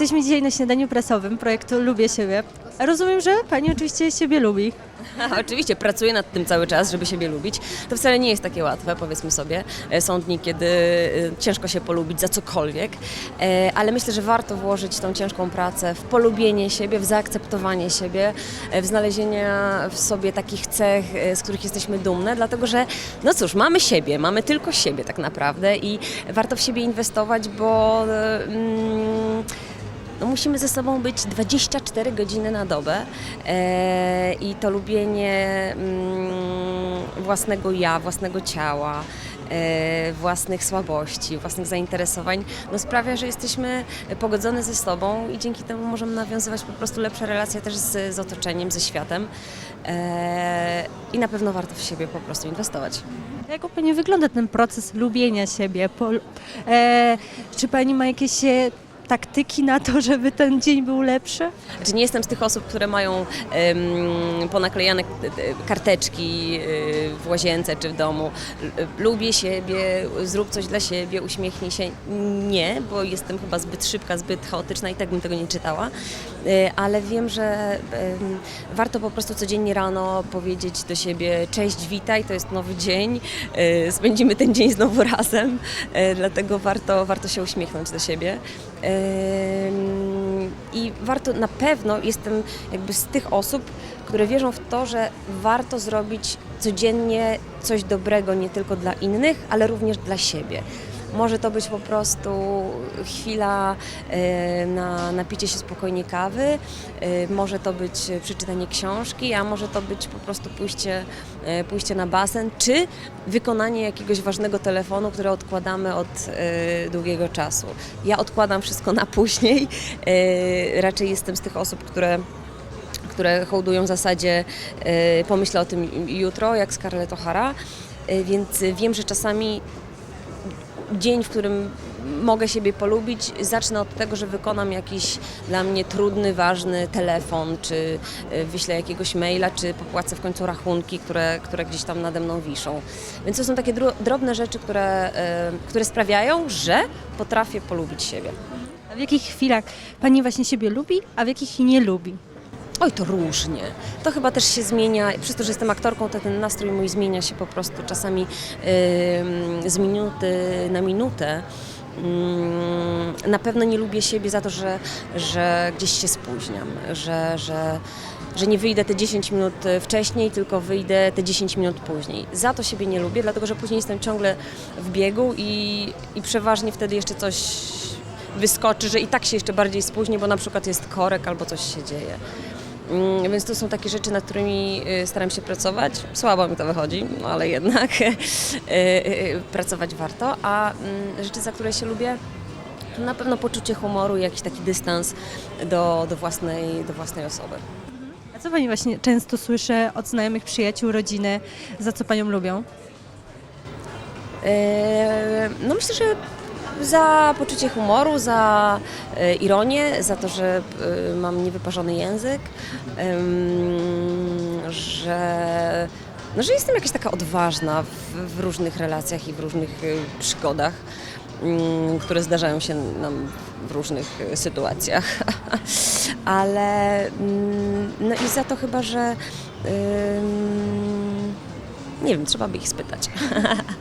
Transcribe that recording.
Jesteśmy dzisiaj na śniadaniu prasowym projektu Lubię siebie. Rozumiem, że pani oczywiście siebie lubi. Oczywiście pracuję nad tym cały czas, żeby siebie lubić. To wcale nie jest takie łatwe, powiedzmy sobie. E, Są dni, kiedy e, ciężko się polubić za cokolwiek, e, ale myślę, że warto włożyć tą ciężką pracę w polubienie siebie, w zaakceptowanie siebie, w znalezienie w sobie takich cech, z których jesteśmy dumne, dlatego że, no cóż, mamy siebie, mamy tylko siebie tak naprawdę i warto w siebie inwestować, bo mm, no musimy ze sobą być 24 godziny na dobę e, i to lubienie mm, własnego ja, własnego ciała, e, własnych słabości, własnych zainteresowań, no sprawia, że jesteśmy pogodzone ze sobą i dzięki temu możemy nawiązywać po prostu lepsze relacje też z, z otoczeniem, ze światem e, i na pewno warto w siebie po prostu inwestować. Jak u pani wygląda ten proces lubienia siebie? Po, e, czy pani ma jakieś e, taktyki na to, żeby ten dzień był lepszy? Znaczy nie jestem z tych osób, które mają em, ponaklejane e, e, karteczki e, w łazience czy w domu. Lubię siebie, zrób coś dla siebie, uśmiechnij się. Nie, bo jestem chyba zbyt szybka, zbyt chaotyczna i tak bym tego nie czytała. Ale wiem, że em, warto po prostu codziennie rano powiedzieć do siebie cześć, witaj, to jest nowy dzień, spędzimy ten dzień znowu razem, dlatego warto, warto się uśmiechnąć do siebie. I warto, na pewno jestem jakby z tych osób, które wierzą w to, że warto zrobić codziennie coś dobrego nie tylko dla innych, ale również dla siebie. Może to być po prostu chwila e, na napicie się spokojnie kawy, e, może to być przeczytanie książki, a może to być po prostu pójście, e, pójście na basen, czy wykonanie jakiegoś ważnego telefonu, który odkładamy od długiego czasu. Ja odkładam wszystko na później. Raczej jestem z tych osób, które które hołdują w zasadzie pomyślę o tym jutro, jak Scarlett O'Hara, więc wiem, że czasami dzień, w którym mogę siebie polubić, zacznę od tego, że wykonam jakiś dla mnie trudny, ważny telefon, czy e, wyślę jakiegoś maila, czy popłacę w końcu rachunki, które, które gdzieś tam nade mną wiszą. Więc to są takie dro- drobne rzeczy, które, e, które sprawiają, że potrafię polubić siebie. A w jakich chwilach pani właśnie siebie lubi, a w jakich nie lubi? Oj, to różnie. To chyba też się zmienia. Przez to, że jestem aktorką, to ten nastrój mój zmienia się po prostu czasami ym, z minuty na minutę. Na pewno nie lubię siebie za to, że, że gdzieś się spóźniam, że, że, że nie wyjdę te 10 minut wcześniej, tylko wyjdę te 10 minut później. Za to siebie nie lubię, dlatego że później jestem ciągle w biegu i, i przeważnie wtedy jeszcze coś wyskoczy, że i tak się jeszcze bardziej spóźni, bo na przykład jest korek albo coś się dzieje. Mm, Więc to są takie rzeczy, nad którymi y, staram się pracować. Słabo mi to wychodzi, no ale jednak y, y, pracować warto. A mm, rzeczy, za które się lubię, to na pewno poczucie humoru i jakiś taki dystans do, do, własnej, do własnej osoby. A co pani właśnie często słyszy od znajomych, przyjaciół, rodziny, za co panią lubią? No myślę, że za poczucie humoru, za e, ironię, za to, że e, mam niewyparzony język, że, no, że jestem jakaś taka odważna w, różnych relacjach i w różnych e, przygodach, mm, które zdarzają się nam w różnych sytuacjach. Ale mm, no i za to chyba, że nie wiem, trzeba by ich spytać.